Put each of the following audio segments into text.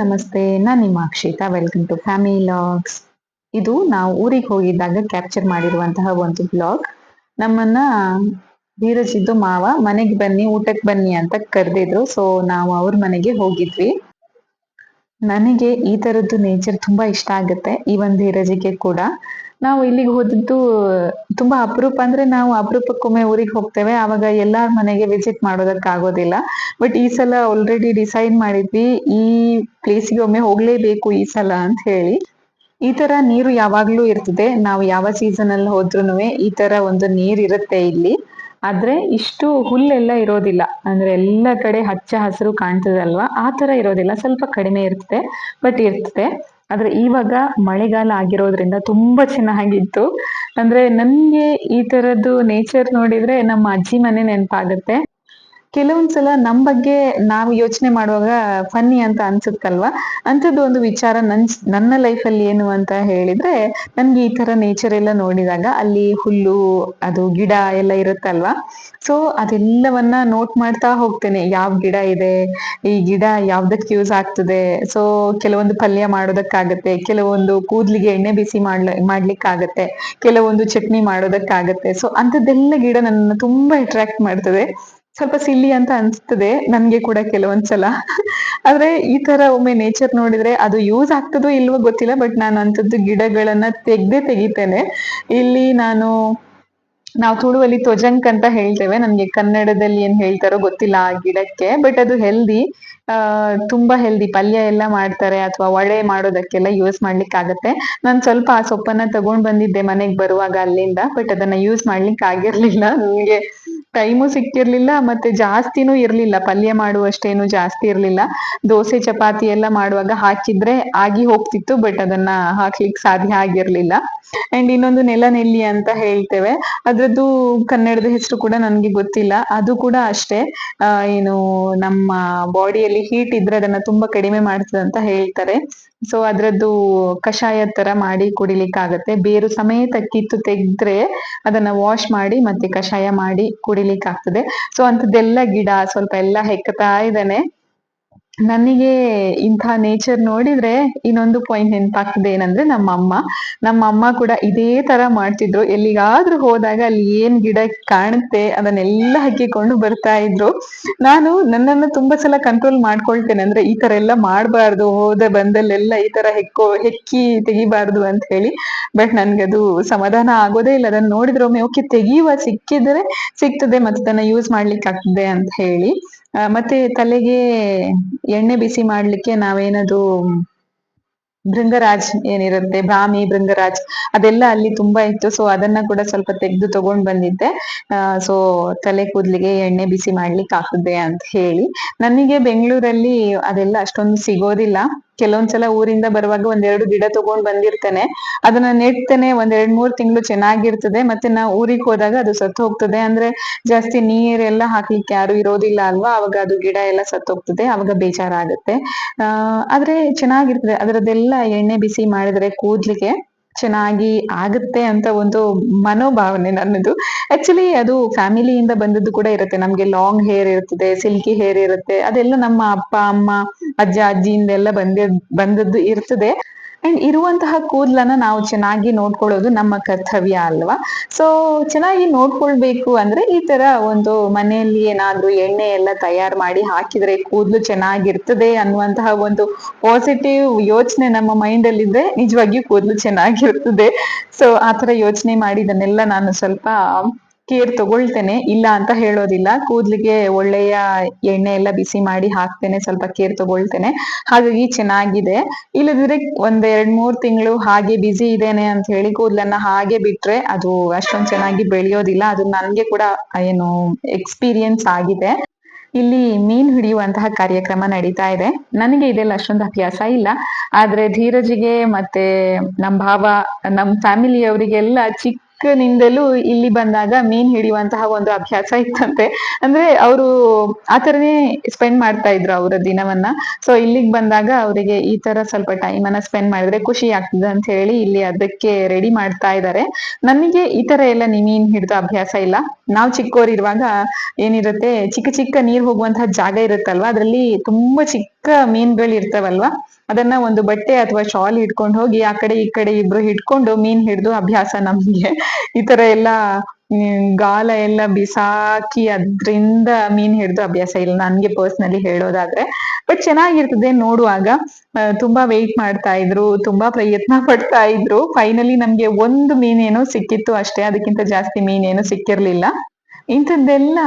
ನಮಸ್ತೆ, ನಾನು ನಿಮ್ಮ Akshita welcome to family logs ಇದು ನಾವು ಊರಿಗೆ ಹೋಗಿದ್ದಾಗ ಕ್ಯಾಪ್ಚರ್ ಮಾಡಿರುವಂತಹ ಒಂದು ಬ್ಲಾಗ್ ನಮ್ಮನ್ನ ಧೀರಜಿದ್ದು ಮಾವ, ಮನೆಗೆ ಬನ್ನಿ ಊಟಕ್ಕೆ ಬನ್ನಿ ಅಂತ ಕರೆದಿದ್ರು. ಸೊ ನಾವು ಅವ್ರ ಮನೆಗೆ ಹೋಗಿದ್ವಿ. ನನಗೆ ಈ ತರದ್ದು ನೇಚರ್ ತುಂಬಾ ಇಷ್ಟ ಆಗುತ್ತೆ, ಈ ಒಂದು ಧೀರಜಿಗೆ ಕೂಡ. ನಾವು ಇಲ್ಲಿಗೆ ಹೋದದ್ದು ತುಂಬಾ ಅಪರೂಪ ಅಂದ್ರೆ ನಾವು ಅಪರೂಪಕ್ಕೊಮ್ಮೆ ಊರಿಗೆ ಹೋಗ್ತೇವೆ. ಆವಾಗ ಎಲ್ಲಾರ ಮನೆಗೆ ವಿಸಿಟ್ ಮಾಡೋದಕ್ಕೆ ಆಗೋದಿಲ್ಲ. ಬಟ್ ಈ ಸಲ ಆಲ್ರೆಡಿ ಡಿಸೈಡ್ ಮಾಡಿದ್ವಿ, ಈ ಪ್ಲೇಸಿಗೆ ಒಮ್ಮೆ ಹೋಗ್ಲೇಬೇಕು ಈ ಸಲ ಅಂತ ಹೇಳಿ. ಈ ತರ ನೀರು ಯಾವಾಗ್ಲೂ ಇರ್ತದೆ. ನಾವು ಯಾವ ಸೀಸನ್ ಅಲ್ಲಿ ಹೋದ್ರು ಈ ತರ ಒಂದು ನೀರ್ ಇರುತ್ತೆ ಇಲ್ಲಿ. ಆದ್ರೆ ಇಷ್ಟು ಹುಲ್ಲೆಲ್ಲ ಇರೋದಿಲ್ಲ. ಅಂದ್ರೆ ಎಲ್ಲ ಕಡೆ ಹಚ್ಚ ಹಸಿರು ಕಾಣ್ತದಲ್ವಾ? ಆ ತರ ಇರೋದಿಲ್ಲ. ಸ್ವಲ್ಪ ಕಡಿಮೆ ಇರ್ತದೆ. ಬಟ್ ಇರ್ತದೆ. ಆದ್ರೆ ಇವಾಗ ಮಳೆಗಾಲ ಆಗಿರೋದ್ರಿಂದ ತುಂಬಾ ಚೆನ್ನಾಗಿತ್ತು. ಅಂದ್ರೆ ನನ್ಗೆ ಈ ತರದ್ದು ನೇಚರ್ ನೋಡಿದ್ರೆ ನಮ್ಮ ಅಜ್ಜಿ ಮನೆ ನೆನಪಾಗುತ್ತೆ. ಕೆಲವೊಂದ್ಸಲ ನಮ್ ಬಗ್ಗೆ ನಾವು ಯೋಚನೆ ಮಾಡುವಾಗ ಫನ್ನಿ ಅಂತ ಅನ್ಸುತ್ತಲ್ವಾ? ಅಂಥದ್ದು ಒಂದು ವಿಚಾರ ನನ್, ನನ್ನ ಲೈಫ್ ಅಲ್ಲಿ ಏನು ಅಂತ ಹೇಳಿದ್ರೆ, ನನ್ಗೆ ಈ ತರ ನೇಚರ್ ಎಲ್ಲ ನೋಡಿದಾಗ ಅಲ್ಲಿ ಹುಲ್ಲು, ಅದು ಗಿಡ ಎಲ್ಲ ಇರುತ್ತಲ್ವಾ? ಸೊ ಅದೆಲ್ಲವನ್ನ ನೋಟ್ ಮಾಡ್ತಾ ಹೋಗ್ತೇನೆ. ಯಾವ ಗಿಡ ಇದೆ? ಈ ಗಿಡ ಯಾವ್ದಕ್ ಯೂಸ್ ಆಗ್ತದೆ? ಸೊ ಕೆಲವೊಂದು ಪಲ್ಯ ಮಾಡೋದಕ್ಕಾಗತ್ತೆ, ಕೆಲವೊಂದು ಕೂದ್ಲಿಗೆ ಎಣ್ಣೆ ಬಿಸಿ ಮಾಡ್ಲ, ಮಾಡ್ಲಿಕ್ಕಾಗತ್ತೆ, ಕೆಲವೊಂದು ಚಟ್ನಿ ಮಾಡೋದಕ್ಕಾಗತ್ತೆ. ಸೊ ಅಂಥದ್ದೆಲ್ಲ ಗಿಡ ನನ್ನ ತುಂಬಾ ಅಟ್ರಾಕ್ಟ್ ಮಾಡ್ತದೆ. ಸ್ವಲ್ಪ ಸಿಲ್ಲಿ ಅಂತ ಅನ್ಸ್ತದೆ ನನ್ಗೆ ಕೂಡ ಕೆಲವೊಂದ್ಸಲ. ಆದ್ರೆ ಈ ತರ ಒಮ್ಮೆ ನೇಚರ್ ನೋಡಿದ್ರೆ ಅದು ಯೂಸ್ ಆಗ್ತದೋ ಇಲ್ವೋ ಗೊತ್ತಿಲ್ಲ ಬಟ್ ನಾನು ಅಂತದ್ದು ಗಿಡಗಳನ್ನ ತೆಗ್ದೇ ತೆಗಿತೇನೆ. ಇಲ್ಲಿ ನಾನು ನಾವು ತುಳುವಲ್ಲಿ ತ್ವಜಂಕ್ ಅಂತ ಹೇಳ್ತೇವೆ. ನಮ್ಗೆ ಕನ್ನಡದಲ್ಲಿ ಏನ್ ಹೇಳ್ತಾರೋ ಗೊತ್ತಿಲ್ಲ ಆ ಗಿಡಕ್ಕೆ ಬಟ್ ಅದು ಹೆಲ್ದಿ ತುಂಬಾ ಹೆಲ್ದಿ ಪಲ್ಯ ಎಲ್ಲ ಮಾಡ್ತಾರೆ ಅಥವಾ ಒಳೆ ಮಾಡೋದಕ್ಕೆಲ್ಲ ಯೂಸ್ ಮಾಡ್ಲಿಕ್ಕೆ ಆಗತ್ತೆ ನಾನ್ ಸ್ವಲ್ಪ ಆ ಸೊಪ್ಪನ್ನ ತಗೊಂಡ್ ಬಂದಿದ್ದೆ ಮನೆಗೆ ಬರುವಾಗ ಅಲ್ಲಿಂದ ಬಟ್ ಅದನ್ನ ಯೂಸ್ ಮಾಡ್ಲಿಕ್ಕೆ ಆಗಿರ್ಲಿಲ್ಲ. ನನಗೆ ಟೈಮು ಸಿಕ್ಕಿರ್ಲಿಲ್ಲ, ಮತ್ತೆ ಜಾಸ್ತಿನೂ ಇರ್ಲಿಲ್ಲ. ಪಲ್ಯ ಮಾಡುವಷ್ಟೇನು ಜಾಸ್ತಿ ಇರ್ಲಿಲ್ಲ. ದೋಸೆ, ಚಪಾತಿ ಎಲ್ಲ ಮಾಡುವಾಗ ಹಾಕಿದ್ರೆ ಆಗಿ ಹೋಗ್ತಿತ್ತು ಬಟ್ ಅದನ್ನ ಹಾಕ್ಲಿಕ್ಕೆ ಸಾಧ್ಯ ಆಗಿರ್ಲಿಲ್ಲ. ಅಂಡ್ ಇನ್ನೊಂದು ನೆಲ ನೆಲ್ಲಿ ಅಂತ ಹೇಳ್ತೇವೆ. ಅದ್ರದ್ದು ಕನ್ನಡದ ಹೆಸರು ಕೂಡ ನನ್ಗೆ ಗೊತ್ತಿಲ್ಲ. ಅದು ಕೂಡ ಅಷ್ಟೇ. ಏನು ನಮ್ಮ ಬಾಡಿಯಲ್ಲಿ ಹೀಟ್ ಇದ್ರೆ ಅದನ್ನ ತುಂಬಾ ಕಡಿಮೆ ಮಾಡ್ತದೆ ಅಂತ ಹೇಳ್ತಾರೆ. ಸೊ ಅದ್ರದ್ದು ಕಷಾಯ ತರ ಮಾಡಿ ಕುಡಿಲಿಕ್ಕಾಗತ್ತೆ. ಬೇರು ಸಮೇತ ಕಿತ್ತು ತೆಗ್ದ್ರೆ ಅದನ್ನ ವಾಶ್ ಮಾಡಿ ಮತ್ತೆ ಕಷಾಯ ಮಾಡಿ ಕುಡಿಲಿಕ್ಕೆ ಆಗ್ತದೆ ಸೊ ಅಂತದೆಲ್ಲ ಗಿಡ ಸ್ವಲ್ಪ ಎಲ್ಲ ಹೆಕ್ಕತಾ ಇದ್ದಾನೆ. ನನಗೆ ಇಂಥ ನೇಚರ್ ನೋಡಿದ್ರೆ ಇನ್ನೊಂದು ಪಾಯಿಂಟ್ ನೆನಪಾಗ್ತದೆ ಏನಂದ್ರೆ ನಮ್ಮ ಅಮ್ಮ ನಮ್ಮ ಅಮ್ಮ ಕೂಡ ಇದೇ ತರ ಮಾಡ್ತಿದ್ರು. ಎಲ್ಲಿಗಾದ್ರೂ ಹೋದಾಗ ಅಲ್ಲಿ ಏನ್ ಗಿಡ ಕಾಣುತ್ತೆ ಅದನ್ನೆಲ್ಲ ಹಾಕಿಕೊಂಡು ಬರ್ತಾ ಇದ್ರು. ನಾನು ನನ್ನನ್ನು ತುಂಬಾ ಸಲ ಕಂಟ್ರೋಲ್ ಮಾಡ್ಕೊಳ್ತೇನೆ. ಅಂದ್ರೆ ಈ ತರ ಎಲ್ಲ ಮಾಡಬಾರ್ದು, ಹೋದ ಬಂದಲ್ಲೆಲ್ಲ ಈ ತರ ಹೆಕ್ಕೋ, ಹೆಕ್ಕಿ ತೆಗಿಬಾರ್ದು ಅಂತ ಹೇಳಿ. ಬಟ್ ನನ್ಗದು ಸಮಾಧಾನ ಆಗೋದೇ ಇಲ್ಲ. ಅದನ್ನ ನೋಡಿದ್ರೆ ಒಮ್ಮೆ, ಓಕೆ, ತೆಗಿಯುವ ಸಿಕ್ಕಿದ್ರೆ ಸಿಗ್ತದೆ ಮತ್ತೆ ಅದನ್ನ ಯೂಸ್ ಮಾಡ್ಲಿಕ್ಕೆ ಆಗ್ತದೆ ಅಂತ ಹೇಳಿ. ಮತ್ತೆ ತಲೆಗೆ ಎಣ್ಣೆ ಬಿಸಿ ಮಾಡ್ಲಿಕ್ಕೆ ನಾವೇನದು, ಭೃಂಗರಾಜ್ ಏನಿರುತ್ತೆ, ಬ್ರಾಹ್ಮಿ ಭೃಂಗರಾಜ್ ಅದೆಲ್ಲ ಅಲ್ಲಿ ತುಂಬಾ ಇತ್ತು. ಸೊ ಅದನ್ನ ಕೂಡ ಸ್ವಲ್ಪ ತೆಗೆದು ತಗೊಂಡ್ ಬಂದಿದ್ದೆ. ಸೊ ತಲೆ ಕೂದ್ಲಿಗೆ ಎಣ್ಣೆ ಬಿಸಿ ಮಾಡ್ಲಿಕ್ಕೆ ಆಗ್ತದೆ ಅಂತ ಹೇಳಿ. ನನಗೆ ಬೆಂಗಳೂರಲ್ಲಿ ಅದೆಲ್ಲ ಅಷ್ಟೊಂದು ಸಿಗೋದಿಲ್ಲ. ಕೆಲವೊಂದ್ಸಲ ಊರಿಂದ ಬರುವಾಗ ಒಂದೆರಡು ಗಿಡ ತಗೊಂಡ್ ಬಂದಿರ್ತೇನೆ. ಅದನ್ನ ನೆಡ್ತೇನೆ ಒಂದ್ ಎರಡ್ ಮೂರ್ ತಿಂಗಳು ಚೆನ್ನಾಗಿರ್ತದೆ, ಮತ್ತೆ ನಾವು ಊರಿಗೆ ಹೋದಾಗ ಅದು ಸತ್ತು ಹೋಗ್ತದೆ. ಅಂದ್ರೆ ಜಾಸ್ತಿ ನೀರೆಲ್ಲ ಹಾಕ್ಲಿಕ್ಕೆ ಯಾರು ಇರೋದಿಲ್ಲ ಅಲ್ವಾ? ಅವಾಗ ಅದು ಗಿಡ ಎಲ್ಲ ಸತ್ತು ಹೋಗ್ತದೆ, ಅವಾಗ ಬೇಜಾರಾಗುತ್ತೆ. ಆ, ಆದ್ರೆ ಚೆನ್ನಾಗಿರ್ತದೆ. ಅದರದ್ದೆಲ್ಲ ಎಣ್ಣೆ ಬಿಸಿ ಮಾಡಿದ್ರೆ ಕೂದ್ಲಿಗೆ. ಚೆನ್ನಾಗಿ ಆಗುತ್ತೆ ಅಂತ ಒಂದು ಮನೋಭಾವನೆ ನನ್ನದು. ಆಕ್ಚುಲಿ ಅದು ಫ್ಯಾಮಿಲಿಯಿಂದ ಬಂದದ್ದು ಕೂಡ ಇರುತ್ತೆ. ನಮ್ಗೆ ಲಾಂಗ್ ಹೇರ್ ಇರ್ತದೆ ಸಿಲ್ಕಿ ಹೇರ್ ಇರುತ್ತೆ. ಅದೆಲ್ಲ ನಮ್ಮ ಅಪ್ಪ, ಅಮ್ಮ, ಅಜ್ಜ ಅಜ್ಜಿಯಿಂದ ಎಲ್ಲ ಬಂದಿದ್ ಬಂದದ್ದು ಇರ್ತದೆ. ಅಂಡ್ ಇರುವಂತಹ ಕೂದಲನ್ನ ನಾವು ಚೆನ್ನಾಗಿ ನೋಡ್ಕೊಳ್ಳೋದು ನಮ್ಮ ಕರ್ತವ್ಯ ಅಲ್ವಾ? ಸೊ ಚೆನ್ನಾಗಿ ನೋಡ್ಕೊಳ್ಬೇಕು ಅಂದ್ರೆ ಈ ತರ ಒಂದು ಮನೆಯಲ್ಲಿ ಏನಾದ್ರೂ ಎಣ್ಣೆ ಎಲ್ಲ ತಯಾರು ಮಾಡಿ ಹಾಕಿದ್ರೆ ಕೂದಲು ಚೆನ್ನಾಗಿರ್ತದೆ ಅನ್ನುವಂತಹ ಒಂದು ಪಾಸಿಟಿವ್ ಯೋಚನೆ ನಮ್ಮ ಮೈಂಡ್ ಅಲ್ಲಿ ಇದ್ರೆ ನಿಜವಾಗಿಯೂ ಕೂದಲು ಚೆನ್ನಾಗಿರ್ತದೆ. ಸೊ ಆತರ ಯೋಚನೆ ಮಾಡಿ ಇದನ್ನೆಲ್ಲ ನಾನು ಸ್ವಲ್ಪ ಕೇರ್ ತಗೊಳ್ತೇನೆ, ಇಲ್ಲ ಅಂತ ಹೇಳೋದಿಲ್ಲ. ಕೂದ್ಲಿಗೆ ಒಳ್ಳೆಯ ಎಣ್ಣೆ ಎಲ್ಲ ಬಿಸಿ ಮಾಡಿ ಹಾಕ್ತೇನೆ, ಸ್ವಲ್ಪ ಕೇರ್ ತಗೊಳ್ತೇನೆ. ಹಾಗಾಗಿ ಚೆನ್ನಾಗಿದೆ. ಇಲ್ಲದಿದ್ರೆ ಒಂದ್ ಎರಡ್ ಮೂರ್ ತಿಂಗಳು ಹಾಗೆ ಬಿಸಿ ಇದೇನೆ ಅಂತ ಹೇಳಿ ಕೂದ್ಲನ್ನ ಹಾಗೆ ಬಿಟ್ರೆ ಅದು ಅಷ್ಟೊಂದ್ ಚೆನ್ನಾಗಿ ಬೆಳೆಯೋದಿಲ್ಲ. ಅದು ನನ್ಗೆ ಕೂಡ ಏನು ಎಕ್ಸ್ಪೀರಿಯನ್ಸ್ ಆಗಿದೆ. ಇಲ್ಲಿ ಮೀನ್ ಹಿಡಿಯುವಂತಹ ಕಾರ್ಯಕ್ರಮ ನಡೀತಾ ಇದೆ. ನನಗೆ ಇದೆಲ್ಲ ಅಷ್ಟೊಂದು ಅಭ್ಯಾಸ ಇಲ್ಲ. ಆದ್ರೆ ಧೀರಜಿಗೆ ಮತ್ತೆ ನಮ್ ಭಾವ, ನಮ್ ಫ್ಯಾಮಿಲಿಯವರಿಗೆಲ್ಲ ಚಿಕ್ಕ ಚಿಕ್ಕನಿಂದಲೂ ಇಲ್ಲಿ ಬಂದಾಗ ಮೀನ್ ಹಿಡಿಯುವಂತಹ ಒಂದು ಅಭ್ಯಾಸ ಇತ್ತಂತೆ. ಅಂದ್ರೆ ಅವರು ಆತರನೇ ಸ್ಪೆಂಡ್ ಮಾಡ್ತಾ ಇದ್ರು ಅವರ ದಿನವನ್ನ. ಸೊ ಇಲ್ಲಿಗೆ ಬಂದಾಗ ಅವರಿಗೆ ಈ ತರ ಸ್ವಲ್ಪ ಟೈಮ್ ಅನ್ನ ಸ್ಪೆಂಡ್ ಮಾಡಿದ್ರೆ ಖುಷಿ ಆಗ್ತದೆ ಅಂತ ಹೇಳಿ ಇಲ್ಲಿ ಅದಕ್ಕೆ ರೆಡಿ ಮಾಡ್ತಾ ಇದ್ದಾರೆ ನನಗೆ ಈ ತರ ಎಲ್ಲ ಮೀನ್ ಹಿಡಿದು ಅಭ್ಯಾಸ ಇಲ್ಲ. ನಾವು ಚಿಕ್ಕವರಿರುವಾಗ ಏನಿರುತ್ತೆ, ಚಿಕ್ಕ ಚಿಕ್ಕ ನೀರ್ ಹೋಗುವಂತಹ ಜಾಗ ಇರುತ್ತಲ್ವಾ? ಅದ್ರಲ್ಲಿ ತುಂಬಾ ಚಿಕ್ಕ ಮೀನ್ಗಳು ಇರ್ತಾವಲ್ವಾ ಅದನ್ನ ಒಂದು ಬಟ್ಟೆ ಅಥವಾ ಶಾಲ್ ಹಿಡ್ಕೊಂಡು ಹೋಗಿ ಆ ಕಡೆ ಈ ಕಡೆ ಇಬ್ರು ಹಿಡ್ಕೊಂಡು ಮೀನ್ ಹಿಡ್ದು ಅಭ್ಯಾಸ ನಮ್ಗೆ. ಈ ತರ ಎಲ್ಲ ಗಾಲ ಎಲ್ಲ ಬಿಸಾಕಿ ಅದ್ರಿಂದ ಮೀನ್ ಹಿಡ್ದು ಅಭ್ಯಾಸ ಇಲ್ಲ. ನನ್ಗೆ ಪರ್ಸನಲಿ ಹೇಳೋದಾದ್ರೆ. ಬಟ್ ಚೆನ್ನಾಗಿರ್ತದೆ ನೋಡುವಾಗ. ತುಂಬಾ ವೆಯ್ಟ್ ಮಾಡ್ತಾ ಇದ್ರು, ತುಂಬಾ ಪ್ರಯತ್ನ ಪಡ್ತಾ ಇದ್ರು. ಫೈನಲಿ ನಮ್ಗೆ ಒಂದು ಮೀನೇನೋ ಸಿಕ್ಕಿತ್ತು ಅಷ್ಟೇ. ಅದಕ್ಕಿಂತ ಜಾಸ್ತಿ ಮೀನೇನು ಸಿಕ್ಕಿರ್ಲಿಲ್ಲ. ಇಂಥದ್ದೆಲ್ಲ,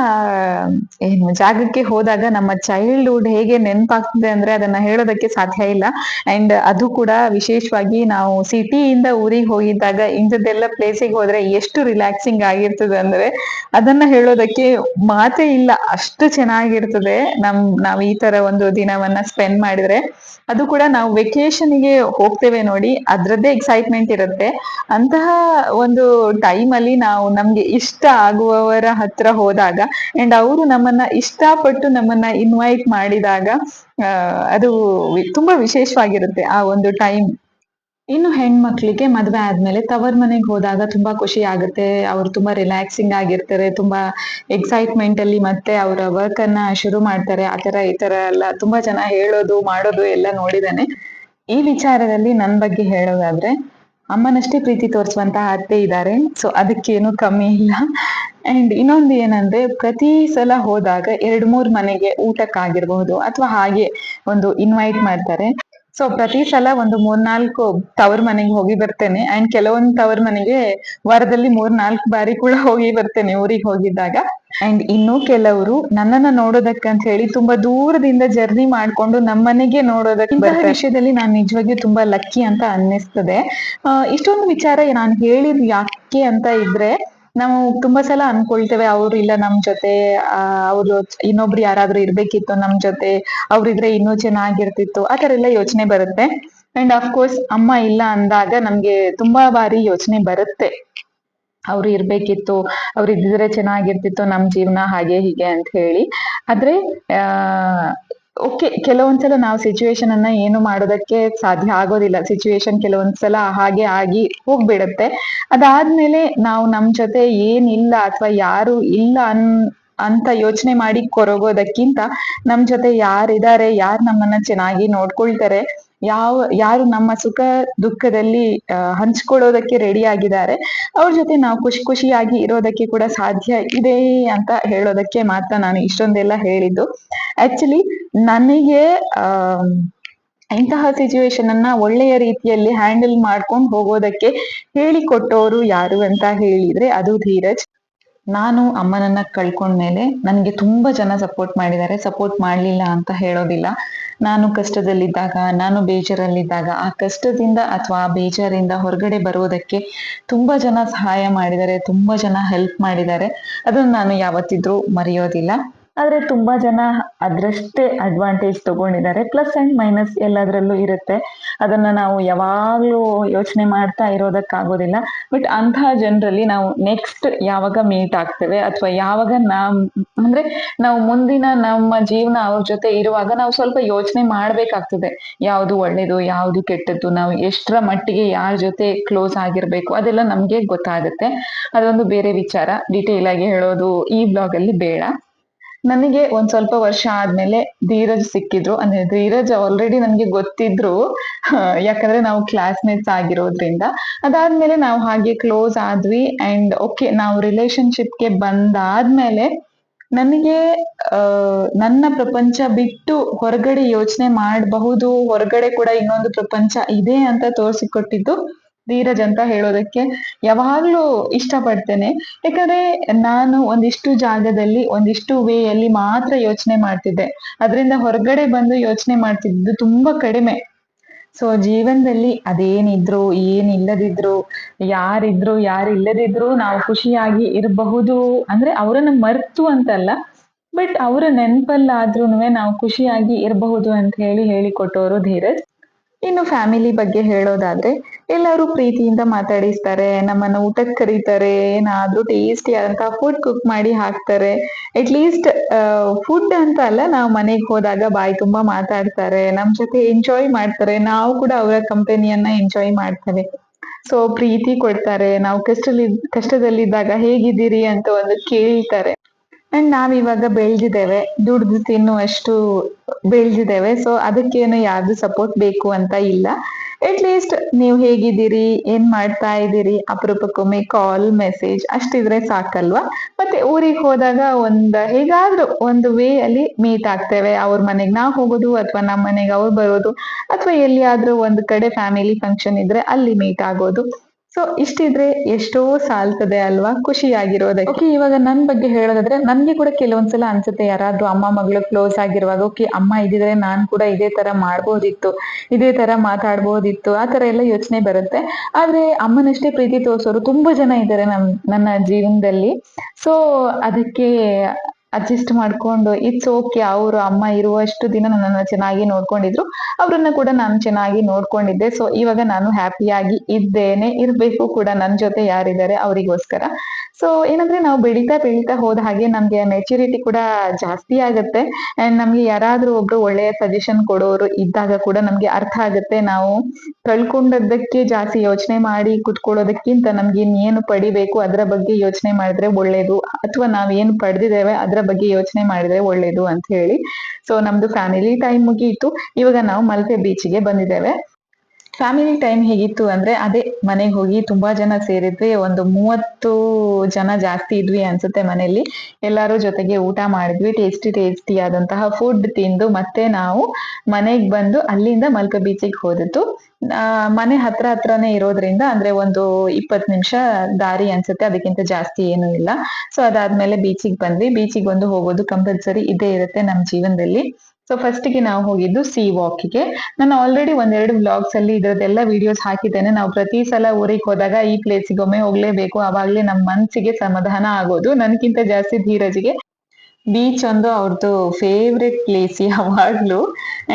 ಏನು, ಜಾಗಕ್ಕೆ ಹೋದಾಗ ನಮ್ಮ ಚೈಲ್ಡ್ಹುಡ್ ಹೇಗೆ ನೆನಪಾಗ್ತದೆ ಅಂದ್ರೆ ಅದನ್ನ ಹೇಳೋದಕ್ಕೆ ಸಾಧ್ಯ ಇಲ್ಲ. ಅಂಡ್ ಅದು ಕೂಡ ವಿಶೇಷವಾಗಿ ನಾವು ಸಿಟಿಯಿಂದ ಊರಿಗೆ ಹೋಗಿದ್ದಾಗ ಇಂಥದ್ದೆಲ್ಲ ಪ್ಲೇಸಿಗೆ ಹೋದ್ರೆ ಎಷ್ಟು ರಿಲ್ಯಾಕ್ಸಿಂಗ್ ಆಗಿರ್ತದೆ ಅಂದ್ರೆ ಅದನ್ನ ಹೇಳೋದಕ್ಕೆ ಮಾತೇ ಇಲ್ಲ. ಅಷ್ಟು ಚೆನ್ನಾಗಿರ್ತದೆ ನಮ್, ನಾವ್ ಈ ತರ ಒಂದು ದಿನವನ್ನ ಸ್ಪೆಂಡ್ ಮಾಡಿದ್ರೆ. ಅದು ಕೂಡ ನಾವು ವೆಕೇಶನ್ಗೆ ಹೋಗ್ತೇವೆ ನೋಡಿ, ಅದ್ರದ್ದೇ ಎಕ್ಸೈಟ್ಮೆಂಟ್ ಇರುತ್ತೆ. ಅಂತಹ ಒಂದು ಟೈಮ್ ಅಲ್ಲಿ ನಾವು ನಮ್ಗೆ ಇಷ್ಟ ಆಗುವವರ ಹತ್ರ ಹೋದಾಗ ಅಂಡ್ ಅವರು ನಮ್ಮನ್ನ ಇಷ್ಟಪಟ್ಟು ನಮ್ಮನ್ನ ಇನ್ವೈಟ್ ಮಾಡಿದಾಗ ಅದು ತುಂಬಾ ವಿಶೇಷವಾಗಿರುತ್ತೆ ಆ ಒಂದು ಟೈಮ್ ಇನ್ನು ಹೆಣ್ಮಕ್ಳಿಗೆ ಮದ್ವೆ ಆದ್ಮೇಲೆ ತವರ್ ಮನೆಗೆ ಹೋದಾಗ ತುಂಬಾ ಖುಷಿ ಆಗುತ್ತೆ. ಅವ್ರು ತುಂಬಾ ರಿಲ್ಯಾಕ್ಸಿಂಗ್ ಆಗಿರ್ತಾರೆ, ತುಂಬಾ ಎಕ್ಸೈಟ್ಮೆಂಟ್ ಅಲ್ಲಿ ಮತ್ತೆ ಅವರ ವರ್ಕ್ ಅನ್ನ ಶುರು ಮಾಡ್ತಾರೆ. ಆತರ ಈ ತರ ಎಲ್ಲ ತುಂಬಾ ಜನ ಹೇಳೋದು, ಮಾಡೋದು ಎಲ್ಲ ನೋಡಿದಾನೆ ಈ ವಿಚಾರದಲ್ಲಿ ನನ್ ಬಗ್ಗೆ ಹೇಳೋದಾದ್ರೆ ಅಮ್ಮನಷ್ಟೇ ಪ್ರೀತಿ ತೋರಿಸುವಂತಹ ಅತ್ತೆ ಇದ್ದಾರೆ ಸೊ ಅದಕ್ಕೇನು ಕಮ್ಮಿ ಇಲ್ಲ. ಅಂಡ್ ಇನ್ನೊಂದು ಏನಂದ್ರೆ, ಪ್ರತಿ ಸಲ ಹೋದಾಗ ಎರಡ್ ಮೂರ್ ಮನೆಗೆ ಊಟಕ್ಕಾಗಿರ್ಬಹುದು, ಅಥವಾ ಹಾಗೆ ಒಂದು ಇನ್ವೈಟ್ ಮಾಡ್ತಾರೆ. ಸೊ ಪ್ರತಿ ಸಲ ಒಂದು ಮೂರ್ನಾಲ್ಕು ತವರ್ ಮನೆಗೆ ಹೋಗಿ ಬರ್ತೇನೆ. ಅಂಡ್ ಕೆಲವೊಂದು ತವರ್ ಮನೆಗೆ ವಾರದಲ್ಲಿ ಮೂರ್ ನಾಲ್ಕು ಬಾರಿ ಕೂಡ ಹೋಗಿ ಬರ್ತೇನೆ ಊರಿಗೆ ಹೋಗಿದ್ದಾಗ. ಅಂಡ್ ಇನ್ನು ಕೆಲವರು ನನ್ನನ್ನ ನೋಡೋದಕ್ಕಂತ ಹೇಳಿ ತುಂಬಾ ದೂರದಿಂದ ಜರ್ನಿ ಮಾಡ್ಕೊಂಡು ನಮ್ಮನೆಗೆ ನೋಡೋದಕ್ಕೆ ಇಂತಹ ವಿಷಯದಲ್ಲಿ ನಾನು ನಿಜವಾಗಿಯೂ ತುಂಬಾ ಲಕ್ಕಿ ಅಂತ ಅನ್ನಿಸ್ತದೆ. ಇಷ್ಟೊಂದು ವಿಚಾರ ನಾನು ಹೇಳಿದ್ ಯಾಕೆ ಅಂತ ಇದ್ರೆ ನಾವು ತುಂಬಾ ಸಲ ಅನ್ಕೊಳ್ತೇವೆ, ಅವ್ರು ಇಲ್ಲ ನಮ್ ಜೊತೆ, ಆ, ಅವ್ರು ಇನ್ನೊಬ್ರು ಯಾರಾದ್ರೂ ಇರ್ಬೇಕಿತ್ತು ನಮ್ ಜೊತೆ ಅವ್ರಿದ್ರೆ ಇನ್ನೂ ಚೆನ್ನಾಗಿರ್ತಿತ್ತು ಆತರ ಎಲ್ಲ ಯೋಚನೆ ಬರುತ್ತೆ. ಅಂಡ್ ಕೋರ್ಸ್ ಅಮ್ಮ ಇಲ್ಲ ಅಂದಾಗ ನಮ್ಗೆ ತುಂಬಾ ಬಾರಿ ಯೋಚನೆ ಬರುತ್ತೆ. ಅವ್ರು ಇರ್ಬೇಕಿತ್ತು, ಅವ್ರು ಇದ್ದಿದ್ರೆ ಚೆನ್ನಾಗಿರ್ತಿತ್ತು ನಮ್ ಜೀವನ ಹಾಗೆ ಹೀಗೆ ಅಂತ ಹೇಳಿ. ಆದ್ರೆ, ಆ ಓಕೆ ಕೆಲವೊಂದ್ಸಲ ನಾವು ಸಿಚುವೇಶನ್ ಅನ್ನ ಏನು ಮಾಡೋದಕ್ಕೆ ಸಾಧ್ಯ ಆಗೋದಿಲ್ಲ. ಸಿಚುವೇಶನ್ ಕೆಲವೊಂದ್ಸಲ ಹಾಗೆ ಆಗಿ ಹೋಗ್ಬಿಡತ್ತೆ. ಅದಾದ್ಮೇಲೆ ನಾವು ನಮ್ ಜೊತೆ ಏನಿಲ್ಲ ಅಥವಾ ಯಾರು ಇಲ್ಲ ಅನ್, ಅಂತ ಯೋಚನೆ ಮಾಡಿ ಕೊರಗೋದಕ್ಕಿಂತ ನಮ್ ಜೊತೆ ಯಾರಿದ್ದಾರೆ ಯಾರು ನಮ್ಮನ್ನ ಚೆನ್ನಾಗಿ ನೋಡ್ಕೊಳ್ತಾರೆ, ಯಾವ, ಯಾರು ನಮ್ಮ ಸುಖ ದುಃಖದಲ್ಲಿ ಹಂಚ್ಕೊಳ್ಳೋದಕ್ಕೆ ರೆಡಿ ಆಗಿದ್ದಾರೆ, ಅವ್ರ ಜೊತೆ ನಾವು ಖುಷಿ ಖುಷಿಯಾಗಿ ಇರೋದಕ್ಕೆ ಕೂಡ ಸಾಧ್ಯ ಇದೆ ಅಂತ ಹೇಳೋದಕ್ಕೆ ಮಾತ್ರ ನಾನು ಇಷ್ಟೊಂದೆಲ್ಲ ಹೇಳಿದ್ದು. ಆಕ್ಚುಲಿ ನನಗೆ ಇಂತಹ ಸಿಚುವೇಶನ್ ಅನ್ನ ಒಳ್ಳೆಯ ರೀತಿಯಲ್ಲಿ ಹ್ಯಾಂಡಲ್ ಮಾಡ್ಕೊಂಡು ಹೋಗೋದಕ್ಕೆ ಹೇಳಿಕೊಟ್ಟವರು ಯಾರು ಅಂತ ಹೇಳಿದ್ರೆ ಅದು ಧೀರಜ್. ನಾನು ಅಮ್ಮನನ್ನ ಕಳ್ಕೊಂಡ್ಮೇಲೆ ನನಗೆ ತುಂಬಾ ಜನ ಸಪೋರ್ಟ್ ಮಾಡಿದ್ದಾರೆ. ಸಪೋರ್ಟ್ ಮಾಡ್ಲಿಲ್ಲ ಅಂತ ಹೇಳೋದಿಲ್ಲ. ನಾನು ಕಷ್ಟದಲ್ಲಿದ್ದಾಗ, ನಾನು ಬೇಜಾರಲ್ಲಿದ್ದಾಗ, ಆ ಕಷ್ಟದಿಂದ ಅಥವಾ ಆ ಬೇಜಾರಿಂದ ಹೊರಗಡೆ ಬರೋದಕ್ಕೆ ತುಂಬಾ ಜನ ಸಹಾಯ ಮಾಡಿದ್ದಾರೆ, ತುಂಬಾ ಜನ ಹೆಲ್ಪ್ ಮಾಡಿದ್ದಾರೆ. ಅದನ್ನ ನಾನು ಯಾವತ್ತಿದ್ರೂ ಮರೆಯೋದಿಲ್ಲ. ಆದ್ರೆ ತುಂಬಾ ಜನ ಅದ್ರಷ್ಟೇ ಅಡ್ವಾಂಟೇಜ್ ತಗೊಂಡಿದ್ದಾರೆ. ಪ್ಲಸ್ ಅಂಡ್ ಮೈನಸ್ ಎಲ್ಲದರಲ್ಲೂ ಇರುತ್ತೆ. ಅದನ್ನ ನಾವು ಯಾವಾಗ್ಲೂ ಯೋಚನೆ ಮಾಡ್ತಾ ಇರೋದಕ್ಕಾಗೋದಿಲ್ಲ. ಬಟ್ ಅಂತಹ ಜನರಲ್ಲಿ ನಾವು ನೆಕ್ಸ್ಟ್ ಯಾವಾಗ ಮೀಟ್ ಆಗ್ತೇವೆ ಅಥವಾ ಯಾವಾಗ ನಾವು ಅಂದ್ರೆ ನಾವು ಮುಂದಿನ ನಮ್ಮ ಜೀವನ ಅವ್ರ ಜೊತೆ ಇರುವಾಗ ನಾವು ಸ್ವಲ್ಪ ಯೋಚನೆ ಮಾಡ್ಬೇಕಾಗ್ತದೆ. ಯಾವ್ದು ಒಳ್ಳೇದು, ಯಾವ್ದು ಕೆಟ್ಟದ್ದು, ನಾವು ಎಷ್ಟರ ಮಟ್ಟಿಗೆ ಯಾರ ಜೊತೆ ಕ್ಲೋಸ್ ಆಗಿರ್ಬೇಕು ಅದೆಲ್ಲ ನಮ್ಗೆ ಗೊತ್ತಾಗುತ್ತೆ. ಅದೊಂದು ಬೇರೆ ವಿಚಾರ. ಡೀಟೇಲ್ ಆಗಿ ಹೇಳೋದು ಈ ಬ್ಲಾಗ್ ಅಲ್ಲಿ ಬೇಡ. ನನಗೆ ಒಂದ್ ಸ್ವಲ್ಪ ವರ್ಷ ಆದ್ಮೇಲೆ ಧೀರಜ್ ಸಿಕ್ಕಿದ್ರು. ಅಂದ್ರೆ ಧೀರಜ್ ಆಲ್ರೆಡಿ ನನ್ಗೆ ಗೊತ್ತಿದ್ರು. ಯಾಕಂದ್ರೆ ನಾವು ಕ್ಲಾಸ್ಮೇಟ್ಸ್ ಆಗಿರೋದ್ರಿಂದ. ಅದಾದ್ಮೇಲೆ ನಾವು ಹಾಗೆ ಕ್ಲೋಸ್ ಆದ್ವಿ ಅಂಡ್ ಓಕೆ ನಾವು ರಿಲೇಶನ್ಶಿಪ್ಗೆ ಬಂದಾದ್ಮೇಲೆ ನನಗೆ ನನ್ನ ಪ್ರಪಂಚ ಬಿಟ್ಟು ಹೊರಗಡೆ ಯೋಚನೆ ಮಾಡಬಹುದು, ಹೊರಗಡೆ ಕೂಡ ಇನ್ನೊಂದು ಪ್ರಪಂಚ ಇದೆ ಅಂತ ತೋರಿಸಿಕೊಟ್ಟಿದ್ದು. ಧೀರಜ್ ಅಂತ ಹೇಳೋದಕ್ಕೆ ಯಾವಾಗ್ಲೂ ಇಷ್ಟಪಡ್ತೇನೆ. ಯಾಕಂದ್ರೆ ನಾನು ಒಂದಿಷ್ಟು ಜಾಗದಲ್ಲಿ, ಒಂದಿಷ್ಟು ವೇ ಅಲ್ಲಿ ಮಾತ್ರ ಯೋಚನೆ ಮಾಡ್ತಿದ್ದೆ. ಅದರಿಂದ ಹೊರಗಡೆ ಬಂದು ಯೋಚನೆ ಮಾಡ್ತಿದ್ದು ತುಂಬಾ ಕಡಿಮೆ. ಸೊ ಜೀವನದಲ್ಲಿ ಅದೇನಿದ್ರು, ಏನಿಲ್ಲದಿದ್ರು, ಯಾರಿದ್ರು, ಯಾರಿಲ್ಲದಿದ್ರು ನಾವು ಖುಷಿಯಾಗಿ ಇರಬಹುದು. ಅಂದ್ರೆ ಅವರನ್ನ ಮರ್ತು ಅಂತಲ್ಲ ಬಟ್ ಅವರ ನೆನಪಲ್ಲಾದ್ರೂ ನಾವು ಖುಷಿಯಾಗಿ ಇರಬಹುದು ಅಂತ ಹೇಳಿ ಹೇಳಿಕೊಟ್ಟವರು ಧೀರಜ್. ಇನ್ನು ಫ್ಯಾಮಿಲಿ ಬಗ್ಗೆ ಹೇಳೋದಾದ್ರೆ ಎಲ್ಲರೂ ಪ್ರೀತಿಯಿಂದ ಮಾತಾಡಿಸ್ತಾರೆ, ನಮ್ಮನ್ನ ಊಟಕ್ಕೆ ಕರೀತಾರೆ, ಏನಾದ್ರೂ ಟೇಸ್ಟಿ ಆದಂತಹ ಫುಡ್ ಕುಕ್ ಮಾಡಿ ಹಾಕ್ತಾರೆ. ಅಟ್ ಲೀಸ್ಟ್ ಫುಡ್ ಅಂತ ಅಲ್ಲ, ನಾವು ಮನೆಗೆ ಹೋದಾಗ ಬಾಯಿ ತುಂಬಾ ಮಾತಾಡ್ತಾರೆ, ನಮ್ ಜೊತೆ ಎಂಜಾಯ್ ಮಾಡ್ತಾರೆ, ನಾವು ಕೂಡ ಅವರ ಕಂಪನಿಯನ್ನ ಎಂಜಾಯ್ ಮಾಡ್ತೇವೆ. ಸೊ ಪ್ರೀತಿ ಕೊಡ್ತಾರೆ, ನಾವು ಕಷ್ಟದಲ್ಲಿ, ಕಷ್ಟದಲ್ಲಿದ್ದಾಗ ಹೇಗಿದ್ದೀರಿ ಅಂತ ಒಂದು ಕೇಳ್ತಾರೆ. ಅಂಡ್ ನಾವ್ ಇವಾಗ ಬೆಳ್ದಿದ್ದೇವೆ. ದುಡ್ದು ತಿನ್ನುವಷ್ಟು ಬೆಳ್ದಿದ್ದೇವೆ. ಸೊ ಅದಕ್ಕೇನು ಯಾರ್ದು ಸಪೋರ್ಟ್ ಬೇಕು ಅಂತ ಇಲ್ಲ. ಅಟ್ ಲೀಸ್ಟ್ ನೀವು ಹೇಗಿದ್ದೀರಿ? ಏನ್ ಮಾಡ್ತಾ ಇದ್ದೀರಿ? ಅಪರೂಪಕ್ಕೊಮ್ಮೆ ಕಾಲ್ ಮೆಸೇಜ್ ಅಷ್ಟಿದ್ರೆ ಸಾಕಲ್ವಾ? ಮತ್ತೆ ಊರಿಗೆ ಹೋದಾಗ ಒಂದ್ ಹೇಗಾದ್ರೂ ಒಂದು ವೇ ಅಲ್ಲಿ ಮೀಟ್ ಆಗ್ತೇವೆ. ಅವ್ರ ಮನೆಗೆ ನಾವು ಹೋಗೋದು ಅಥವಾ ನಮ್ಮ ಮನೆಗೆ ಅವ್ರು ಬರೋದು ಅಥವಾ ಎಲ್ಲಿಯಾದ್ರೂ ಒಂದ್ ಕಡೆ ಫ್ಯಾಮಿಲಿ ಫಂಕ್ಷನ್ ಇದ್ರೆ ಅಲ್ಲಿ ಮೀಟ್ ಆಗೋದು. ಸೊ ಇಷ್ಟಿದ್ರೆ ಎಷ್ಟೋ ಸಾಲ್ತದೆ ಅಲ್ವಾ? ಖುಷಿಯಾಗಿರೋದಕ್ಕೆ. ಓಕೆ ಇವಾಗ ನನ್ ಬಗ್ಗೆ ಹೇಳೋದಾದ್ರೆ ನನ್ಗೆ ಕೂಡ ಕೆಲವೊಂದ್ಸಲ ಅನ್ಸುತ್ತೆ ಯಾರಾದ್ರೂ ಅಮ್ಮ ಮಗಳು ಕ್ಲೋಸ್ ಆಗಿರುವಾಗ ಓಕೆ ಅಮ್ಮ ಇದ್ದಿದ್ರೆ ನಾನ್ ಕೂಡ ಇದೇ ತರ ಮಾಡ್ಬೋದಿತ್ತು, ಇದೇ ತರ ಮಾತಾಡ್ಬೋದಿತ್ತು, ಆ ತರ ಎಲ್ಲ ಯೋಚನೆ ಬರುತ್ತೆ. ಆದ್ರೆ ಅಮ್ಮನಷ್ಟೇ ಪ್ರೀತಿ ತೋರ್ಸೋರು ತುಂಬಾ ಜನ ಇದ್ದಾರೆ ನಮ್, ನನ್ನ ಜೀವನದಲ್ಲಿ. ಸೊ ಅದಕ್ಕೆ ಅಡ್ಜಸ್ಟ್ ಮಾಡ್ಕೊಂಡು ಇಟ್ಸ್ ಓಕೆ ಅವರು ಅಮ್ಮ ಇರುವಷ್ಟು ದಿನ ನನ್ನನ್ನು ಚೆನ್ನಾಗಿ ನೋಡ್ಕೊಂಡಿದ್ರು. ಅವ್ರನ್ನ ಕೂಡ ನಾನು ಚೆನ್ನಾಗಿ ನೋಡ್ಕೊಂಡಿದ್ದೆ. ಸೊ ಇವಾಗ ನಾನು ಹ್ಯಾಪಿಯಾಗಿ ಇದ್ದೇನೆ, ಇರಬೇಕು ಕೂಡ ನನ್ನ ಜೊತೆ ಯಾರಿದ್ದಾರೆ ಅವರಿಗೋಸ್ಕರ. ಸೊ ಏನಂದ್ರೆ ನಾವು ಬೆಳೀತಾ ಬೆಳೀತಾ ಹೋದ ಹಾಗೆ ನಮ್ಗೆ ಮೆಚುರಿಟಿ ಕೂಡ ಜಾಸ್ತಿ ಆಗುತ್ತೆ. ಅಂಡ್ ನಮ್ಗೆ ಯಾರಾದ್ರೂ ಒಬ್ರು ಒಳ್ಳೆಯ ಸಜೆಷನ್ ಕೊಡೋರು ಇದ್ದಾಗ ಕೂಡ ನಮ್ಗೆ ಅರ್ಥ ಆಗುತ್ತೆ. ನಾವು ಕಳ್ಕೊಂಡದ್ದಕ್ಕೆ ಜಾಸ್ತಿ ಯೋಚನೆ ಮಾಡಿ ಕುತ್ಕೊಳ್ಳೋದಕ್ಕಿಂತ ನಮ್ಗೆ ಇನ್ನೇನು ಪಡಿಬೇಕು, ಅದರ ಬಗ್ಗೆ ಯೋಚನೆ ಮಾಡಿದ್ರೆ ಒಳ್ಳೇದು. ಅಥವಾ ನಾವೇನು ಪಡೆದಿದ್ದೇವೆ, ಅದರ ಬಗ್ಗೆ ಯೋಚನೆ ಮಾಡಿದ್ರೆ ಒಳ್ಳೇದು ಅಂತ ಹೇಳಿ. ಸೊ ನಮ್ದು ಫ್ಯಾಮಿಲಿ ಟೈಮ್ ಮುಗಿಯಿತು ಇವಾಗ ನಾವು ಮಲ್ಪೆ ಬೀಚ್ಗೆ ಬಂದಿದ್ದೇವೆ. ಫ್ಯಾಮಿಲಿ ಟೈಮ್ ಹೇಗಿತ್ತು ಅಂದ್ರೆ ಅದೇ ಮನೆಗೆ ಹೋಗಿ ತುಂಬಾ ಜನ ಸೇರಿದ್ವಿ ಒಂದು ಮೂವತ್ತು ಜನ ಜಾಸ್ತಿ ಇದ್ವಿ ಅನ್ಸುತ್ತೆ ಮನೆಯಲ್ಲಿ. ಎಲ್ಲಾರು ಜೊತೆಗೆ ಊಟ ಮಾಡಿದ್ವಿ ಟೇಸ್ಟಿ ಟೇಸ್ಟಿ ಆದಂತಹ ಫುಡ್ ತಿಂದು ಮತ್ತೆ ನಾವು ಮನೆಗ್ ಬಂದು ಅಲ್ಲಿಂದ ಮಲ್ಪೆ ಬೀಚಿಗೆ ಹೋದಿತ್ತು ಮನೆ ಹತ್ರ ಹತ್ರನೇ ಇರೋದ್ರಿಂದ ಅಂದ್ರೆ ಒಂದು ಇಪ್ಪತ್ ನಿಮಿಷ ದಾರಿ ಅನ್ಸುತ್ತೆ, ಅದಕ್ಕಿಂತ ಜಾಸ್ತಿ ಏನು ಇಲ್ಲ. ಸೊ ಅದಾದ್ಮೇಲೆ ಬೀಚಿಗೆ ಬಂದ್ವಿ. ಬೀಚಿಗೆ ಬಂದು ಹೋಗೋದು ಕಂಪಲ್ಸರಿ ಇದೇ ಇರುತ್ತೆ ನಮ್ ಜೀವನದಲ್ಲಿ. ಸೊ ಫಸ್ಟ್ಗೆ ನಾವು ಹೋಗಿದ್ದು ಸಿ ವಾಕಿಗೆ ನಾನು ಆಲ್ರೆಡಿ ಒಂದೆರಡು ವ್ಲಾಗ್ಸ್ ಅಲ್ಲಿ ಇದರದೆಲ್ಲ ವಿಡಿಯೋಸ್ ಹಾಕಿದ್ದೇನೆ. ನಾವು ಪ್ರತಿ ಸಲ ಊರಿಗೆ ಹೋದಾಗ ಈ ಪ್ಲೇಸಿಗೆ ಒಮ್ಮೆ ಹೋಗ್ಲೇಬೇಕು. ಅವಾಗಲೇ ನಮ್ಮ ಮನಸ್ಸಿಗೆ ಸಮಾಧಾನ ಆಗೋದು. ನನಗಿಂತ ಜಾಸ್ತಿ ಧೀರಜಿಗೆ ಬೀಚ್ ಒಂದು ಅವ್ರದ್ದು ಫೇವ್ರೆಟ್ ಪ್ಲೇಸ್ ಯಾವಾಗ್ಲೂ